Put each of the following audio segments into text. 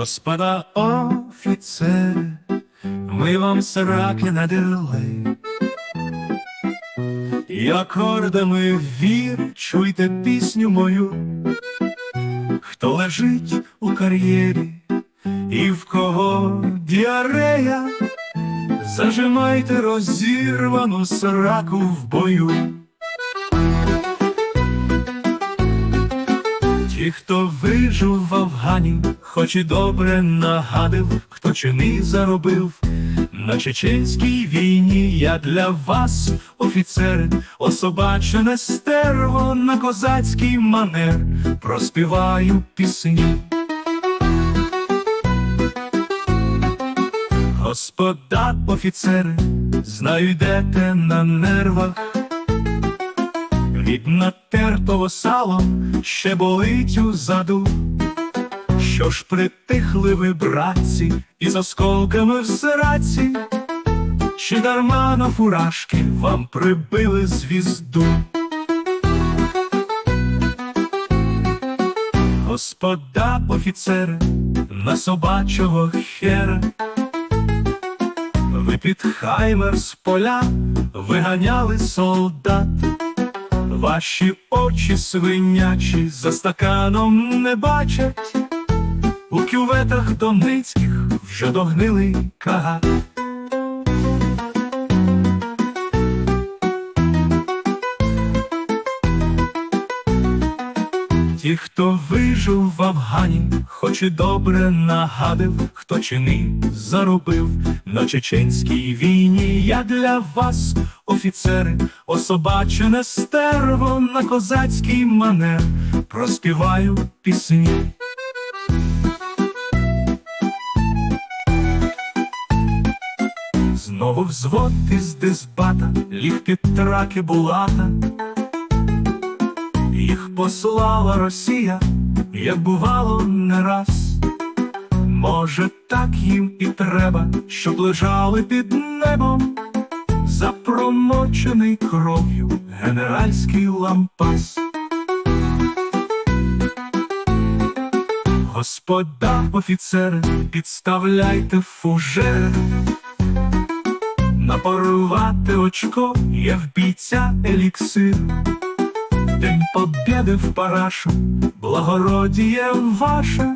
Господа офіцери, ми вам сраки надерли. І акордами вір, чуйте пісню мою, хто лежить у кар'єрі, і в кого діарея, зажимайте розірвану сраку в бою. Хто вижив в Афгані, хоч і добре нагадив, хто чини заробив. На чеченській війні я для вас, офіцери, особачене стерво на козацький манер, проспіваю пісні. Господа офіцери, знаю, йдете на нервах. Від натертого салом ще болить у заду. Що ж притихли ви, братці, із осколками в сраці, чи дарма на фуражки вам прибили звізду? Господа офіцери, на собачого хера, ви під хаймер з поля виганяли солдат. Ваші очі свинячі за стаканом не бачать, у кюветах доницьких вже догнилий кагат. Ті, хто вижив в Афгані, хоч і добре нагадив, хто чини заробив на чеченській війні. Я для вас, офіцери, особачене стерво на козацький манер, проспіваю пісні. Знову взвод із дисбата, ліг під траки булата. Їх послала Росія, як бувало не раз. Може, так їм і треба, щоб лежали під небом, запромочений кров'ю генеральський лампас. Господа офіцери, підставляйте фужер, напорувати очко, як бійця еліксир. День побєди в парашу, благородіє ваше,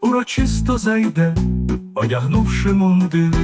урочисто зайде, одягнувши мундир.